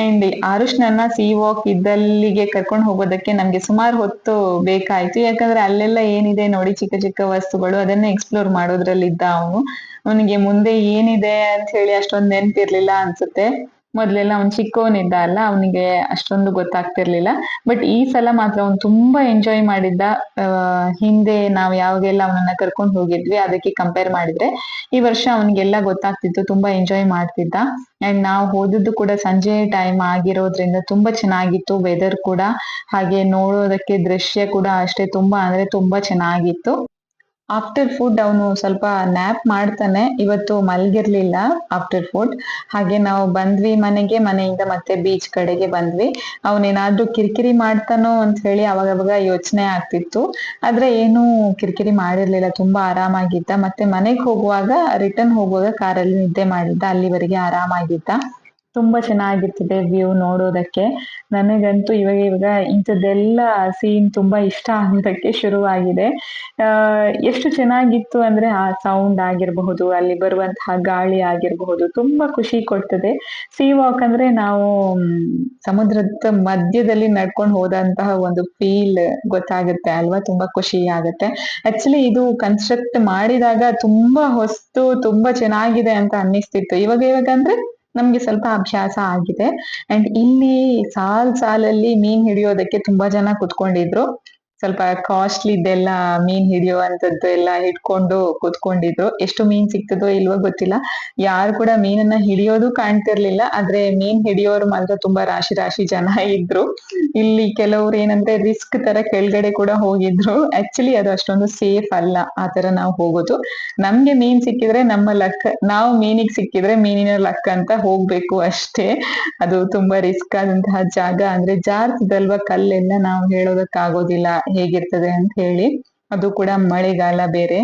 ಅಂಡ್ ಆರುಷ್ ನನ್ನ ಸಿ ವಾಕ್ ಇದ್ದಲ್ಲಿಗೆ ಕರ್ಕೊಂಡು ಹೋಗೋದಕ್ಕೆ ನಮ್ಗೆ ಸುಮಾರು ಹೊತ್ತು ಬೇಕಾಯ್ತು. ಯಾಕಂದ್ರೆ ಅಲ್ಲೆಲ್ಲ ಏನಿದೆ ನೋಡಿ ಚಿಕ್ಕ ಚಿಕ್ಕ ವಸ್ತುಗಳು ಅದನ್ನೇ ಎಕ್ಸ್ಪ್ಲೋರ್ ಮಾಡೋದ್ರಲ್ಲಿದ್ದ ಅವನು. ಅವನಿಗೆ ಮುಂದೆ ಏನಿದೆ ಅಂತ ಹೇಳಿ ಅಷ್ಟೊಂದು ನೆನಪಿರ್ಲಿಲ್ಲ ಅನ್ಸುತ್ತೆ. ಮೊದ್ಲೆಲ್ಲ ಅವ್ನ್ ಚಿಕ್ಕವನಿದ್ದ ಅಲ್ಲ, ಅವನಿಗೆ ಅಷ್ಟೊಂದು ಗೊತ್ತಾಗ್ತಿರ್ಲಿಲ್ಲ. ಬಟ್ ಈ ಸಲ ಮಾತ್ರ ಅವ್ನು ತುಂಬಾ ಎಂಜಾಯ್ ಮಾಡಿದ್ದ ಹಿಂದೆ ನಾವ್ ಯಾವಾಗೆಲ್ಲ ಅವನನ್ನ ಕರ್ಕೊಂಡು ಹೋಗಿದ್ವಿ, ಅದಕ್ಕೆ ಕಂಪೇರ್ ಮಾಡಿದ್ರೆ ಈ ವರ್ಷ ಅವನಿಗೆಲ್ಲ ಗೊತ್ತಾಗ್ತಿತ್ತು, ತುಂಬಾ ಎಂಜಾಯ್ ಮಾಡ್ತಿದ್ದ. ಅಂಡ್ ನಾವು ಹೋದದ್ದು ಕೂಡ ಸಂಜೆ ಟೈಮ್ ಆಗಿರೋದ್ರಿಂದ ತುಂಬಾ ಚೆನ್ನಾಗಿತ್ತು ವೆದರ್ ಕೂಡ ಹಾಗೆ ನೋಡೋದಕ್ಕೆ ದೃಶ್ಯ ಕೂಡ ಅಷ್ಟೇ ತುಂಬಾ, ಅಂದ್ರೆ ತುಂಬಾ ಚೆನ್ನಾಗಿತ್ತು. ಆಫ್ಟರ್ ಫುಡ್ ಅವನು ಸ್ವಲ್ಪ ನ್ಯಾಪ್ ಮಾಡ್ತಾನೆ. ಇವತ್ತು ಮಲ್ಗಿರ್ಲಿಲ್ಲ ಆಫ್ಟರ್ ಫುಡ್ ಹಾಗೆ ನಾವು ಬಂದ್ವಿ ಮನೆಗೆ, ಮನೆಯಿಂದ ಮತ್ತೆ ಬೀಚ್ ಕಡೆಗೆ ಬಂದ್ವಿ. ಅವನೇನಾದ್ರೂ ಕಿರಿಕಿರಿ ಮಾಡ್ತಾನೋ ಅಂತ ಹೇಳಿ ಅವಾಗವಾಗ ಅವಾಗ ಯೋಚನೆ ಆಗ್ತಿತ್ತು. ಆದ್ರೆ ಏನು ಕಿರಿಕಿರಿ ಮಾಡಿರ್ಲಿಲ್ಲ, ತುಂಬಾ ಆರಾಮಾಗಿದ್ದ. ಮತ್ತೆ ಮನೆಗೆ ಹೋಗುವಾಗ ರಿಟರ್ನ್ ಹೋಗುವಾಗ ಕಾರಲ್ಲಿ ನಿದ್ದೆ ಮಾಡಿದ್ದ, ಅಲ್ಲಿವರೆಗೆ ಆರಾಮಾಗಿದ್ದ. ತುಂಬಾ ಚೆನ್ನಾಗಿರ್ತದೆ ವ್ಯೂ ನೋಡೋದಕ್ಕೆ. ನನಗಂತೂ ಇವಾಗ ಇವಾಗ ಇಂಥದ್ದೆಲ್ಲ ಸೀನ್ ತುಂಬಾ ಇಷ್ಟ ಆಗೋದಕ್ಕೆ ಶುರುವಾಗಿದೆ. ಎಷ್ಟು ಚೆನ್ನಾಗಿತ್ತು ಅಂದ್ರೆ ಆ ಸೌಂಡ್ ಆಗಿರಬಹುದು, ಅಲ್ಲಿ ಬರುವಂತಹ ಗಾಳಿ ಆಗಿರಬಹುದು, ತುಂಬಾ ಖುಷಿ ಕೊಡ್ತದೆ. ಸಿ ವಾಕ್ ಅಂದ್ರೆ ನಾವು ಸಮುದ್ರದ ಮಧ್ಯದಲ್ಲಿ ನಡ್ಕೊಂಡು ಹೋದಂತಹ ಒಂದು ಫೀಲ್ ಗೊತ್ತಾಗುತ್ತೆ ಅಲ್ವಾ? ತುಂಬಾ ಖುಷಿ ಆಗುತ್ತೆ. ಆಕ್ಚುಲಿ ಇದು ಕನ್ಸ್ಟ್ರಕ್ಟ್ ಮಾಡಿದಾಗ ತುಂಬಾ ಹೊಸ್ತು, ತುಂಬಾ ಚೆನ್ನಾಗಿದೆ ಅಂತ ಅನ್ನಿಸ್ತಿತ್ತು. ಇವಾಗ ಇವಾಗ ಅಂದ್ರೆ ನಮ್ಗೆ ಸ್ವಲ್ಪ ಅಭ್ಯಾಸ ಆಗಿದೆ. ಅಂಡ್ ಇಲ್ಲಿ ಸಾಲ್ ಸಾಲಲ್ಲಿ ಮೀನ್ ಹಿಡಿಯೋದಕ್ಕೆ ತುಂಬಾ ಜನ ಕುತ್ಕೊಂಡಿದ್ರು. ಸ್ವಲ್ಪ ಕಾಸ್ಟ್ಲಿ ಇದೆಲ್ಲ ಮೀನ್ ಹಿಡಿಯುವಂತದ್ದು ಎಲ್ಲ ಹಿಡ್ಕೊಂಡು ಕೂತ್ಕೊಂಡಿದ್ರು. ಎಷ್ಟು ಮೀನ್ ಸಿಗ್ತದೋ ಇಲ್ವೋ ಗೊತ್ತಿಲ್ಲ. ಯಾರು ಕೂಡ ಮೀನನ್ನ ಹಿಡಿಯೋದು ಕಾಣ್ತಿರ್ಲಿಲ್ಲ. ಆದ್ರೆ ಮೀನ್ ಹಿಡಿಯೋರು ಮಾತ್ರ ತುಂಬಾ ರಾಶಿ ರಾಶಿ ಜನ ಇದ್ರು. ಇಲ್ಲಿ ಕೆಲವ್ರು ಏನಂದ್ರೆ ರಿಸ್ಕ್ ತರ ಕೆಳಗಡೆ ಕೂಡ ಹೋಗಿದ್ರು. ಆಕ್ಚುಲಿ ಅದು ಅಷ್ಟೊಂದು ಸೇಫ್ ಅಲ್ಲ, ಆ ತರ ನಾವು ಹೋಗೋದು. ನಮ್ಗೆ ಮೀನ್ ಸಿಕ್ಕಿದ್ರೆ ನಮ್ಮ ಲಕ್ ನಾವು ಮೀನಿಗೆ ಸಿಕ್ಕಿದ್ರೆ ಮೀನಿನ ಲಕ್ ಅಂತ ಹೋಗ್ಬೇಕು ಅಷ್ಟೇ. ಅದು ತುಂಬಾ ರಿಸ್ಕ್ ಆದಂತಹ ಜಾಗ. ಅಂದ್ರೆ ಜಾರ್ತದಲ್ವಾ ಕಲ್ಲೆಲ್ಲ ನಾವು ಹೇಳೋದಕ್ಕಾಗೋದಿಲ್ಲ. ಹೇಗಿರ್ತದೆ ಅಂತ ಹೇಳಿ. ಅದು ಕೂಡ ಮಳೆಗಾಲ ಬೇರೆ.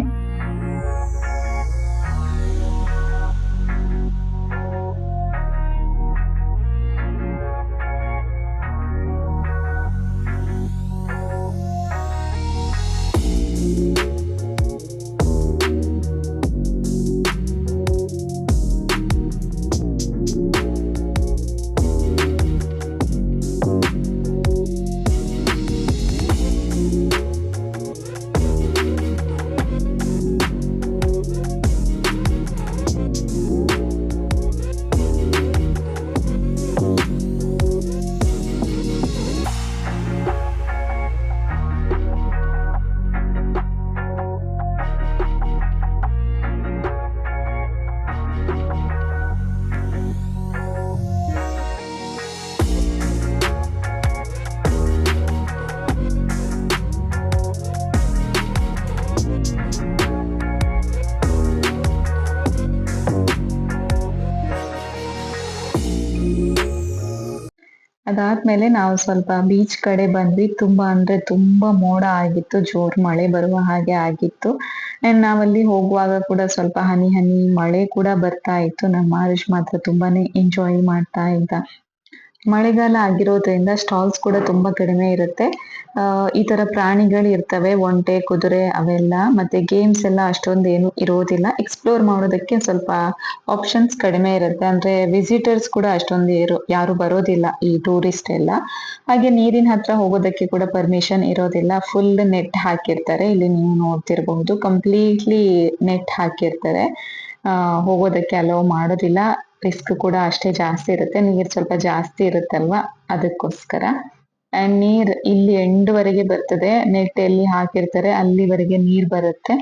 ಅದಾದ್ಮೇಲೆ ನಾವು ಸ್ವಲ್ಪ ಬೀಚ್ ಕಡೆ ಬಂದ್ವಿ. ತುಂಬಾ ಅಂದ್ರೆ ತುಂಬಾ ಮೋಡ ಆಗಿತ್ತು, ಜೋರ್ ಮಳೆ ಬರುವ ಹಾಗೆ ಆಗಿತ್ತು. ಅಂಡ್ ನಾವಲ್ಲಿ ಹೋಗುವಾಗ ಕೂಡ ಸ್ವಲ್ಪ ಹನಿ ಹನಿ ಮಳೆ ಕೂಡ ಬರ್ತಾ ಇತ್ತು. ನಮ್ಮ ಆರುಷ್ ಮಾತ್ರ ತುಂಬಾನೇ ಎಂಜಾಯ್ ಮಾಡ್ತಾ ಇದ್ದ. ಮಳೆಗಾಲ ಆಗಿರೋದ್ರಿಂದ ಸ್ಟಾಲ್ಸ್ ಕೂಡ ತುಂಬಾ ಕಡಿಮೆ ಇರುತ್ತೆ. ಈ ತರ ಪ್ರಾಣಿಗಳು ಇರ್ತವೆ, ಒಂಟೆ, ಕುದುರೆ ಅವೆಲ್ಲ, ಮತ್ತೆ ಗೇಮ್ಸ್ ಎಲ್ಲ ಅಷ್ಟೊಂದು ಏನು ಇರೋದಿಲ್ಲ. ಎಕ್ಸ್ಪ್ಲೋರ್ ಮಾಡೋದಕ್ಕೆ ಸ್ವಲ್ಪ ಆಪ್ಷನ್ಸ್ ಕಡಿಮೆ ಇರುತ್ತೆ. ಅಂದ್ರೆ ವಿಸಿಟರ್ಸ್ ಕೂಡ ಅಷ್ಟೊಂದು ಇರೋ, ಯಾರು ಬರೋದಿಲ್ಲ ಈ ಟೂರಿಸ್ಟ್ ಎಲ್ಲ. ಹಾಗೆ ನೀರಿನ ಹತ್ರ ಹೋಗೋದಕ್ಕೆ ಕೂಡ ಪರ್ಮಿಷನ್ ಇರೋದಿಲ್ಲ. ಫುಲ್ ನೆಟ್ ಹಾಕಿರ್ತಾರೆ. ಇಲ್ಲಿ ನೀವು ನೋಡ್ತಿರಬಹುದು. ಕಂಪ್ಲೀಟ್ಲಿ ನೆಟ್ ಹಾಕಿರ್ತಾರೆ. ಹೋಗೋದಕ್ಕೆ ಅಲೋ ಮಾಡೋದಿಲ್ಲ. ರಿಸ್ಕ್ ಕೂಡ ಅಷ್ಟೇ ಜಾಸ್ತಿ ಇರುತ್ತೆ. ನೀರ್ ಸ್ವಲ್ಪ ಜಾಸ್ತಿ ಇರುತ್ತಲ್ವಾ? ಅದಕ್ಕೋಸ್ಕರ. ಅಂಡ್ ನೀರ್ ಇಲ್ಲಿ ಎಂಡ್ ವರೆಗೆ ಬರ್ತದೆ. ನೆಟ್ ಎಲ್ಲಿ ಹಾಕಿರ್ತಾರೆ, ಅಲ್ಲಿವರೆಗೆ ನೀರ್ ಬರುತ್ತೆ.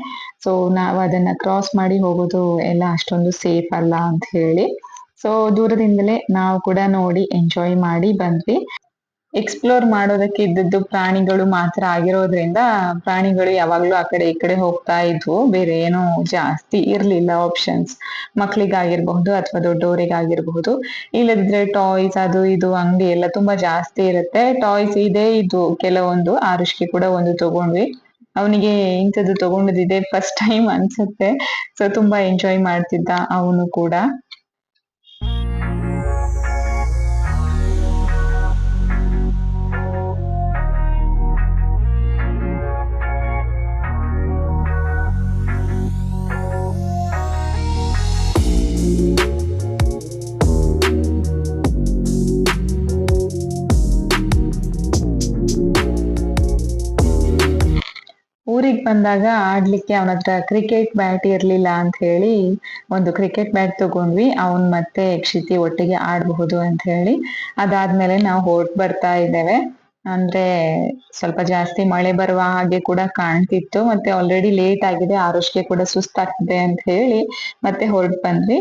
ಸೊ ನಾವು ಅದನ್ನ ಕ್ರಾಸ್ ಮಾಡಿ ಹೋಗೋದು ಎಲ್ಲ ಅಷ್ಟೊಂದು ಸೇಫ್ ಅಲ್ಲ ಅಂತ ಹೇಳಿ. ಸೊ ದೂರದಿಂದಲೇ ನಾವು ಕೂಡ ನೋಡಿ ಎಂಜಾಯ್ ಮಾಡಿ ಬಂದ್ವಿ. ಎಕ್ಸ್ಪ್ಲೋರ್ ಮಾಡೋದಕ್ಕೆ ಇದ್ದದ್ದು ಪ್ರಾಣಿಗಳು ಮಾತ್ರ ಆಗಿರೋದ್ರಿಂದ ಪ್ರಾಣಿಗಳು ಯಾವಾಗ್ಲೂ ಆ ಕಡೆ ಈ ಕಡೆ ಹೋಗ್ತಾ ಇದ್ವು. ಬೇರೆ ಏನು ಜಾಸ್ತಿ ಇರ್ಲಿಲ್ಲ ಆಪ್ಷನ್ಸ್ ಮಕ್ಳಿಗಾಗಿರ್ಬಹುದು ಅಥವಾ ದೊಡ್ಡವರಿಗಾಗಿರ್ಬಹುದು ಇಲ್ಲದಿದ್ರೆ ಟಾಯ್ಸ್ ಅದು ಇದು ಅಂಗಡಿ ಎಲ್ಲ ತುಂಬಾ ಜಾಸ್ತಿ ಇರುತ್ತೆ. ಟಾಯ್ಸ್ ಇದೆ ಇದು. ಕೆಲವೊಂದು ಆರುಷ್ಕೆ ಕೂಡ ಒಂದು ತಗೊಂಡ್ವಿ. ಅವನಿಗೆ ಇಂಥದ್ದು ತಗೊಂಡಿದ್ದೆ ಫಸ್ಟ್ ಟೈಮ್ ಅನ್ಸುತ್ತೆ. ಸೊ ತುಂಬಾ ಎಂಜಾಯ್ ಮಾಡ್ತಿದ್ದ ಅವನು ಕೂಡ. ಬಂದಾಗ ಆಡ್ಲಿಕ್ಕೆ ಅವನ ಹತ್ರ ಕ್ರಿಕೆಟ್ ಬ್ಯಾಟ್ ಇರ್ಲಿಲ್ಲ ಅಂತ ಹೇಳಿ ಒಂದು ಕ್ರಿಕೆಟ್ ಬ್ಯಾಟ್ ತಗೊಂಡ್ವಿ. ಅವನ್ ಮತ್ತೆ ಕ್ಷಿತಿ ಒಟ್ಟಿಗೆ ಆಡಬಹುದು ಅಂತ ಹೇಳಿ. ಅದಾದ್ಮೇಲೆ ನಾವು ಹೊರಟ್ ಬರ್ತಾ ಇದ್ದೇವೆ. ಅಂದ್ರೆ ಸ್ವಲ್ಪ ಜಾಸ್ತಿ ಮಳೆ ಬರುವ ಹಾಗೆ ಕೂಡ ಕಾಣ್ತಿತ್ತು. ಮತ್ತೆ ಆಲ್ರೆಡಿ ಲೇಟ್ ಆಗಿದೆ. ಆರೋಗ್ಯ ಕೂಡ ಸುಸ್ತಾಗ್ತಿದೆ ಅಂತ ಹೇಳಿ ಮತ್ತೆ ಹೊರಟ್ ಬಂದ್ವಿ.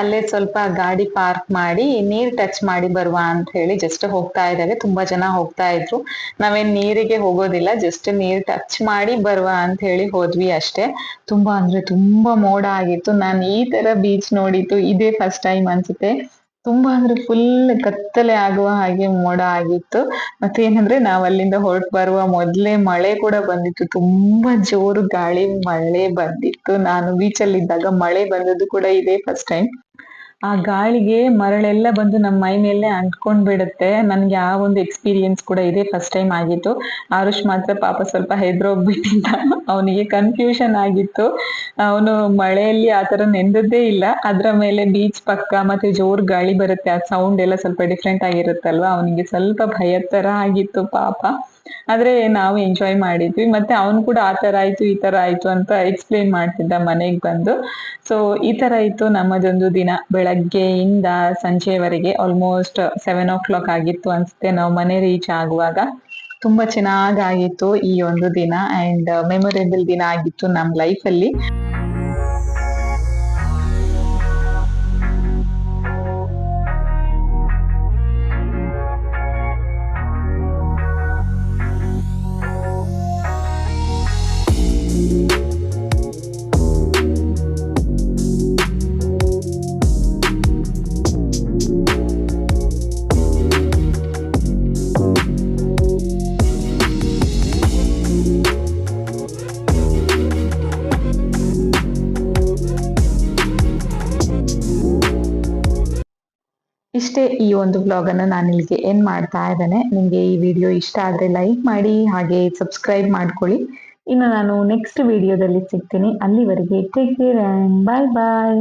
ಅಲ್ಲೇ ಸ್ವಲ್ಪ ಗಾಡಿ ಪಾರ್ಕ್ ಮಾಡಿ, ನೀರ್ ಟಚ್ ಮಾಡಿ ಬರುವ ಅಂತ ಹೇಳಿ ಜಸ್ಟ್ ಹೋಗ್ತಾ ಇದ್ದಾರೆ ತುಂಬಾ ಜನ ಹೋಗ್ತಾ ಇದ್ರು. ನಾವೇನ್ ನೀರಿಗೆ ಹೋಗೋದಿಲ್ಲ ಜಸ್ಟ್ ನೀರ್ ಟಚ್ ಮಾಡಿ ಬರುವ ಅಂತ ಹೇಳಿ ಹೋದ್ವಿ ಅಷ್ಟೇ. ತುಂಬಾ ಅಂದ್ರೆ ತುಂಬಾ ಮೋಡ ಆಗಿತ್ತು. ನಾನು ಈ ತರ ಬೀಚ್ ನೋಡಿದ್ದು ಇದೇ ಫಸ್ಟ್ ಟೈಮ್ ಅನ್ಸುತ್ತೆ. ತುಂಬಾ ಅಂದ್ರೆ ಫುಲ್ ಕತ್ತಲೆ ಆಗುವ ಹಾಗೆ ಮೋಡ ಆಗಿತ್ತು. ಮತ್ತೆ ಏನಂದ್ರೆ ನಾವ್ ಅಲ್ಲಿಂದ ಹೊರಟು ಬರುವ ಮೊದ್ಲೇ ಮಳೆ ಕೂಡ ಬಂದಿತ್ತು. ತುಂಬಾ ಜೋರು ಗಾಳಿ, ಮಳೆ ಬಂದಿತ್ತು. ನಾನು ಬೀಚಲ್ಲಿ ಇದ್ದಾಗ ಮಳೆ ಬಂದದ್ದು ಕೂಡ ಇದೇ ಫಸ್ಟ್ ಟೈಮ್ ಆ ಗಾಳಿಗೆ ಮರಳೆಲ್ಲ ಬಂದು ನಮ್ಮ ಮೈ ಮೇಲೆ ಅಂಟ್ಕೊಂಡ್ ಬಿಡುತ್ತೆ. ನನ್ಗೆ ಆ ಒಂದು ಎಕ್ಸ್ಪೀರಿಯನ್ಸ್ ಕೂಡ ಇದೆ ಫಸ್ಟ್ ಟೈಮ್ ಆಗಿತ್ತು. ಆರುಷ್ ಮಾತ್ರ ಪಾಪ ಸ್ವಲ್ಪ ಹೆದ್ರೋಗ್ಬಿಟ್ಟಿದ್ದ. ಅವನಿಗೆ ಕನ್ಫ್ಯೂಷನ್ ಆಗಿತ್ತು. ಅವನು ಮಳೆಯಲ್ಲಿ ಆತರ ನೆಂದದ್ದೇ ಇಲ್ಲ. ಅದ್ರ ಮೇಲೆ ಬೀಚ್ ಪಕ್ಕ ಮತ್ತೆ ಜೋರ್ ಗಾಳಿ ಬರುತ್ತೆ. ಆ ಸೌಂಡ್ ಎಲ್ಲ ಸ್ವಲ್ಪ ಡಿಫ್ರೆಂಟ್ ಆಗಿರುತ್ತಲ್ವಾ? ಅವನಿಗೆ ಸ್ವಲ್ಪ ಭಯ ತರ ಆಗಿತ್ತು ಪಾಪ. ಆದ್ರೆ ನಾವು ಎಂಜಾಯ್ ಮಾಡಿದ್ವಿ. ಮತ್ತೆ ಅವನು ಕೂಡ ಆ ತರ ಆಯ್ತು, ಈ ತರ ಆಯ್ತು ಅಂತ ಎಕ್ಸ್ಪ್ಲೇನ್ ಮಾಡ್ತಿದ್ದ ಮನೆಗ್ ಬಂದು. ಸೊ ಈ ತರ ಇತ್ತು ನಮ್ಮದೊಂದು ದಿನ. ಬೆಳಗ್ಗೆಯಿಂದ ಸಂಜೆವರೆಗೆ ಆಲ್ಮೋಸ್ಟ್ ಸೆವೆನ್ ಓ ಕ್ಲಾಕ್ ಆಗಿತ್ತು ಅನ್ಸುತ್ತೆ. ನಾವು ಮನೆ ರೀಚ್ ಆಗುವಾಗ ತುಂಬಾ ಚೆನ್ನಾಗಾಗಿತ್ತು ಈ ಒಂದು ದಿನ. ಅಂಡ್ ಮೆಮೊರೇಬಲ್ ದಿನ ಆಗಿತ್ತು ನಮ್ ಲೈಫ್ ಒಂದು ಬ್ಲಾಗ್ ಅನ್ನು ನಾನು ಇಲ್ಲಿಗೆ ಏನ್ ಮಾಡ್ತಾ ಇದ್ದೇನೆ. ನಿಮ್ಗೆ ಈ ವಿಡಿಯೋ ಇಷ್ಟ ಆದ್ರೆ ಲೈಕ್ ಮಾಡಿ, ಹಾಗೆ ಸಬ್ಸ್ಕ್ರೈಬ್ ಮಾಡ್ಕೊಳ್ಳಿ. ಇನ್ನು ನಾನು ನೆಕ್ಸ್ಟ್ ವಿಡಿಯೋದಲ್ಲಿ ಸಿಗ್ತೀನಿ. ಅಲ್ಲಿವರೆಗೆ take care and bye bye